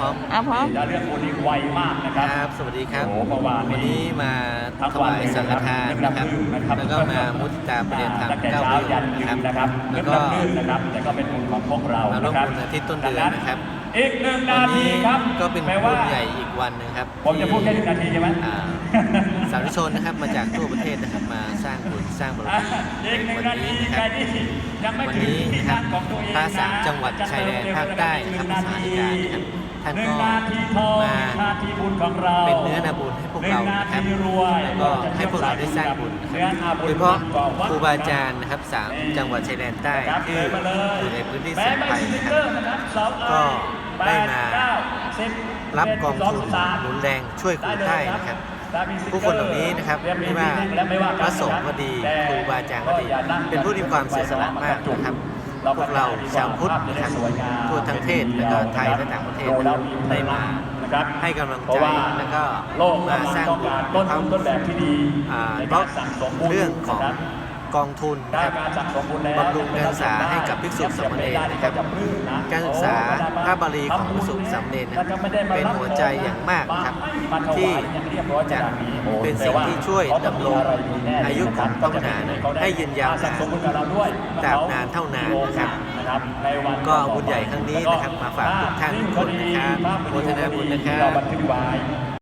พร้อมอะพร้อมจะเรื่องคนนี้ไวมากนะคครับรับ สวัสดีครับโอ้เมื่อวานนี้วันนี้มาถวายสังฆทานนะครับ แล้วก็มามุตตาประเด็นธรรมตั้งแต่เก้าเช้าประโยยัคนยืนะครับนนะครับ แล้วก็เรื่องนะครับแต่ก็เป็นบุญของพวกเรามาร่วมนะครับบุญอาทิตย์ต้นเดือนนะครับอีกหนึ่งวันาทีนี้ครับ ก็เป็นแปลบุว่าญใหญ่อีกวันหนึงครับ ผมจะพูดแค่หนึ่งนาทีใช่ไหมอ่าสาธุชนนะครับมาจากทั่วประเทศนะครับมาสร้างบุญสร้างบารอะมีอีกหนึ่งวันนาทีนี้นะใคครรับที่ยังไม่วันถึงนี้ที่นะครับพักของตัวเองพระสามจังหวัดชายแดนภาคใต้นะครับสถานการณ์นะครับท่านหนึ่ก็งนาทีทองมานาทีบุญของเราเป็นเนื้อนาบุญให้พวกเรานะครับหงนาทีรวยแล้วก็ให้พวกเราได้สร้างบุญนะครับโดยเฉพาะครูบาอาจารย์นะครับสามจังหวัดชายแดนใต้ที่อยู่ในพื้นที่เสี่ยงภัยนะครับก็ได้มารับกองทุนหนุนแรงช่วยคนใต้นะครับผู้คนเหล่านี้นะครับไม่ว่าพระสงฆ์ก็ดีครูบาอาจารย์ก็ดี เป็นผู้ที่มีความเสียสละมากนะครับ พวกเราชาวพุทธนะครับทั่วทั้งเทศและก็ไทยและต่างประเทศได้มาให้กำลังใจแล้วก็โลกมาสร้างต้องบุญการพต้นร้อทุมนต้นแบบที่ดีอ่าในเพการาะรสั่งสมบุญเรื่องของนะครับ กองทุนได้นะครับการสั่งสมบุญแล้วบำรุงการศึกษาให้กับภิกษุสามเณรนะครับการศึกษาพระบาลีของภิกษุสามเณรนะครับเป็นหัวใจอย่างมากนะครับ ที่จะเป็นสิ่งที่ช่วยดำรงอายุของพระพุทธศาสนาให้ยืนยาวนานตราบนานเท่านานนะครับก็เอาบุญใหญ่ครั้งนี้นะครับมาฝากทุกท่านทุกคนนะครับโมทนาบุญนะครับ